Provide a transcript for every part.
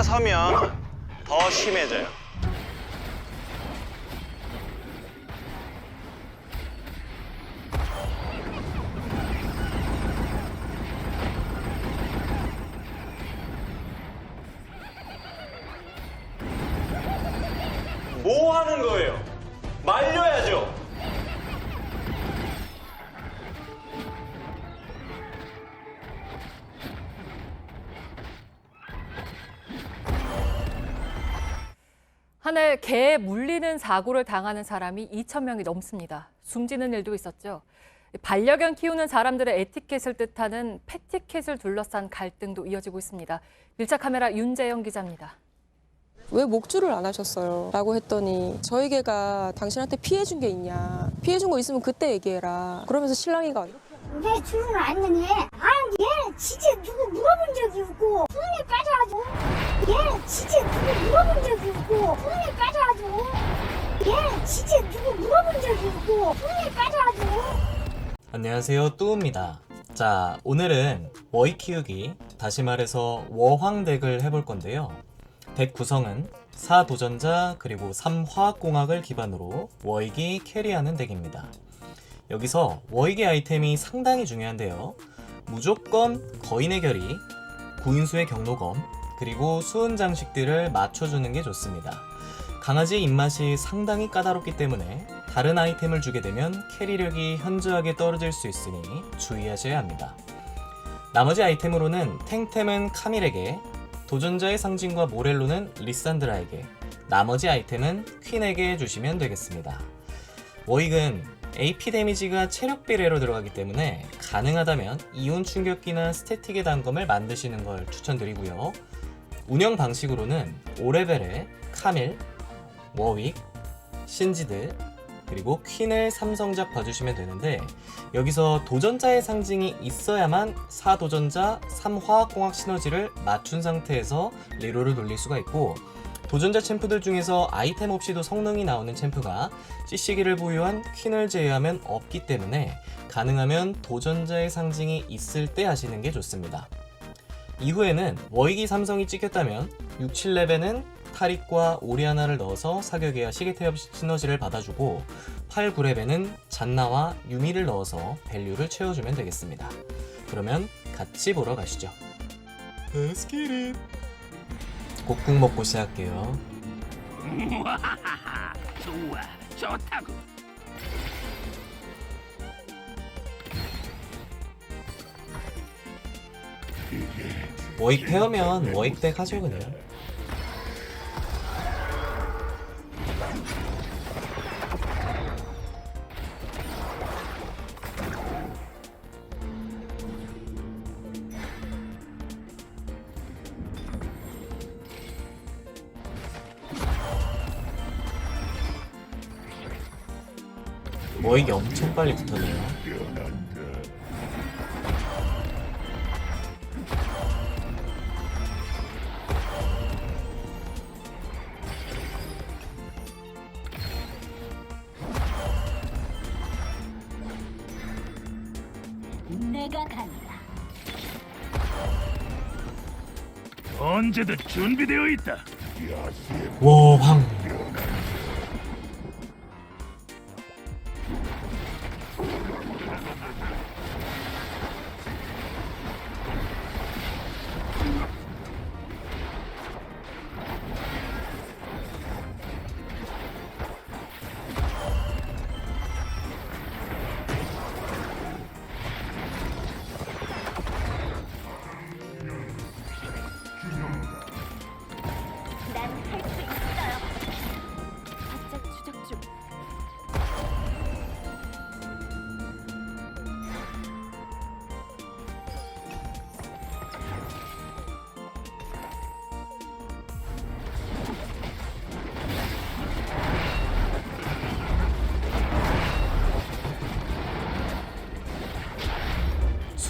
따라서면 더 심해져요. 뭐 하는 거예요? 개에 물리는 사고를 당하는 사람이 2천 명이 넘습니다. 숨지는 일도 있었죠. 반려견 키우는 사람들의 에티켓을 뜻하는 패티켓을 둘러싼 갈등도 이어지고 있습니다. 밀착 카메라 윤재영 기자입니다. 왜 목줄을 안 하셨어요? 라고 했더니 저희 개가 당신한테 피해 준 게 있냐 피해 준 거 있으면 그때 얘기해라 그러면서 신랑이가 내 줄을 안느니 아니 얘 진짜 누구 물어본 적이 없고 손에 빠져가지고 얘 진짜 누구 물어본 적이 없고 손에 얘 진짜 누구 물어본 적이 없고 손에 빠져가지고. 안녕하세요 뚜우입니다. 자 오늘은 워이 키우기 다시 말해서 워황 덱을 해볼 건데요. 덱 구성은 4도전자 그리고 3화학공학을 기반으로 워익이 캐리하는 덱입니다. 여기서 워익의 아이템이 상당히 중요한데요. 무조건 거인의 결이 구인수의 경로검 그리고 수은 장식들을 맞춰주는 게 좋습니다 강아지의 입맛이 상당히 까다롭기 때문에 다른 아이템을 주게 되면 캐리력이 현저하게 떨어질 수 있으니 주의하셔야 합니다. 나머지 아이템으로는 탱템은 카밀에게, 도전자의 상징과 모렐로는 리산드라에게, 나머지 아이템은 퀸에게 주시면 되겠습니다. 워익은 AP 데미지가 체력 비례로 들어가기 때문에 가능하다면 이온 충격기나 스태틱의 단검을 만드시는 걸 추천드리고요. 운영 방식으로는 5레벨에 카밀, 워윅, 신지드, 그리고 퀸을 삼성작 봐주시면 되는데 여기서 도전자의 상징이 있어야만 4도전자 3화학공학 시너지를 맞춘 상태에서 리로를 돌릴 수가 있고 도전자 챔프들 중에서 아이템 없이도 성능이 나오는 챔프가 CC기를 보유한 퀸을 제외하면 없기 때문에 가능하면 도전자의 상징이 있을 때 하시는 게 좋습니다. 이후에는 워익이 삼성이 찍혔다면 6, 7레벨은 타릭과 오리아나를 넣어서 사격해야 시계태엽 시너지를 받아주고 8, 9레벨은 잔나와 유미를 넣어서 밸류를 채워주면 되겠습니다. 그러면 같이 보러 가시죠. Let's get it. 곡국 먹고 시작할게요. 좋아, 좋다고. 워익 태우면 워익 덱 하죠 그냥. 워익이 엄청 빨리. 내가 간다 언제든 준비되어 있다. 워 황.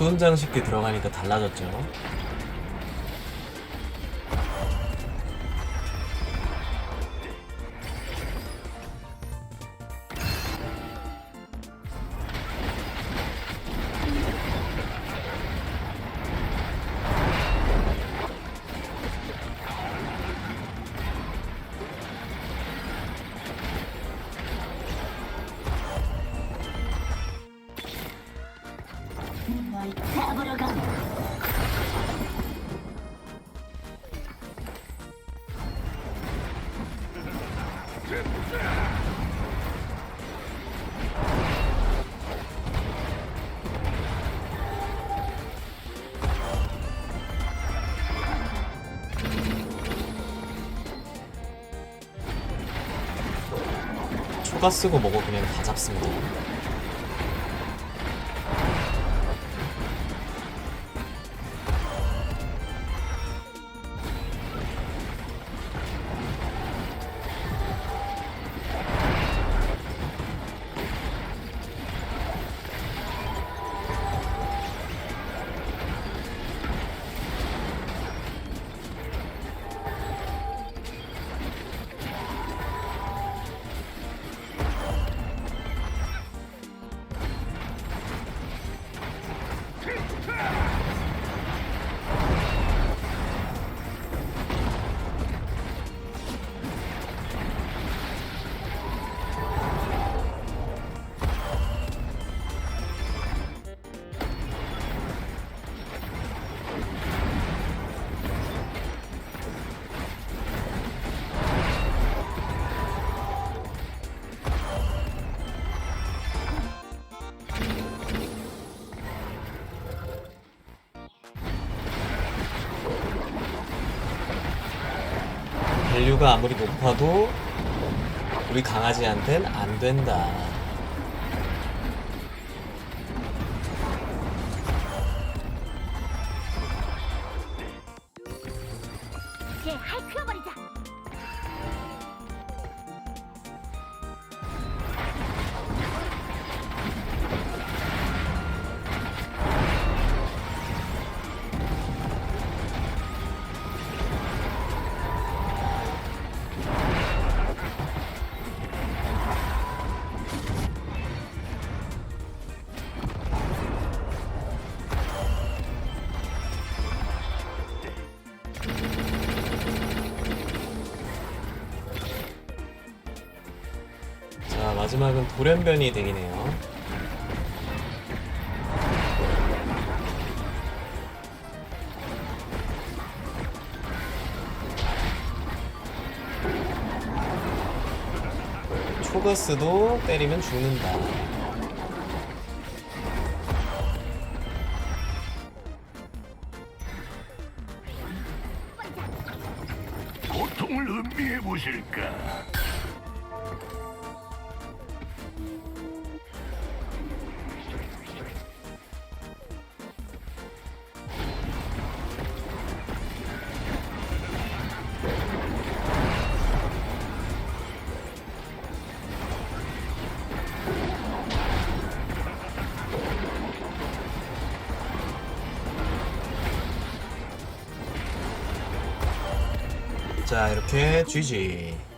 수은 장식기 들어가니까 달라졌죠. 초가 쓰고 뭐고 그냥 다 잡습니다. 밸류가 아무리 높아도 우리 강아지한텐 안 된다. 마지막은 돌연변이 덱이네요. 초가스도 때리면 죽는다. 자 이렇게 GG.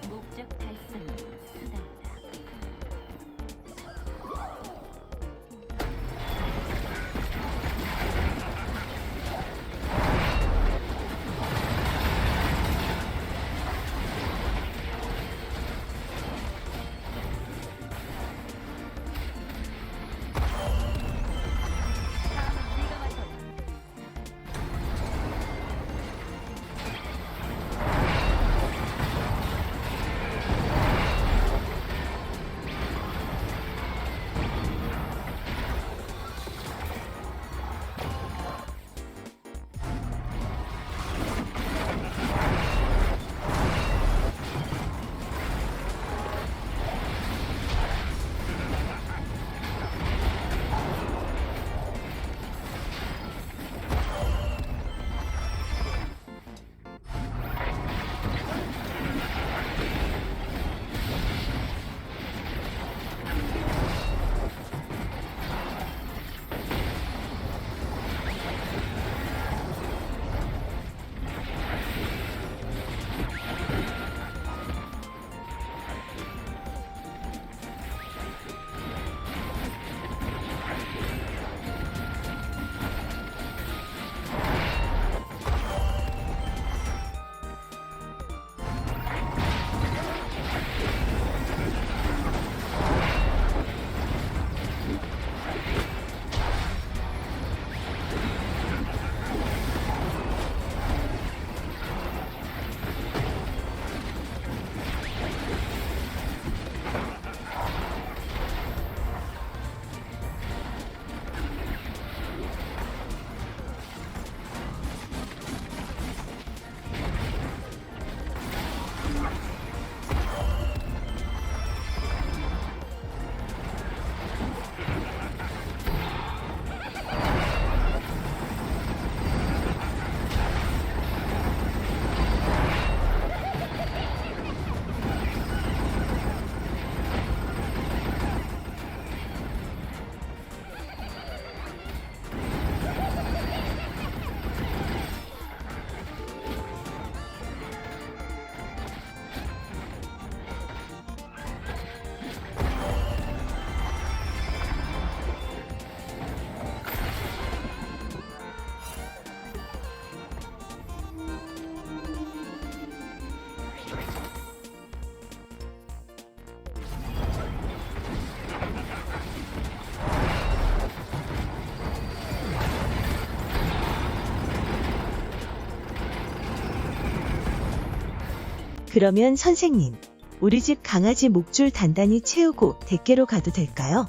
그러면 선생님, 우리 집 강아지 목줄 단단히 채우고 대게로 가도 될까요?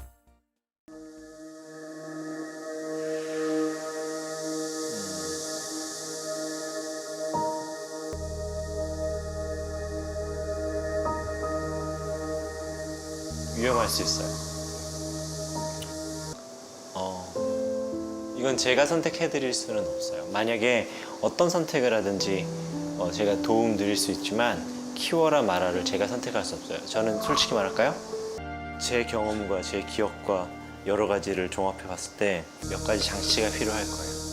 위험할 수 있어요. 어, 이건 제가 선택해 드릴 수는 없어요. 만약에 어떤 선택을 하든지 어, 제가 도움 드릴 수 있지만 키워라 말아를 제가 선택할 수 없어요. 저는 솔직히 말할까요? 제 경험과 제 기억과 여러 가지를 종합해 봤을 때 몇 가지 장치가 필요할 거예요.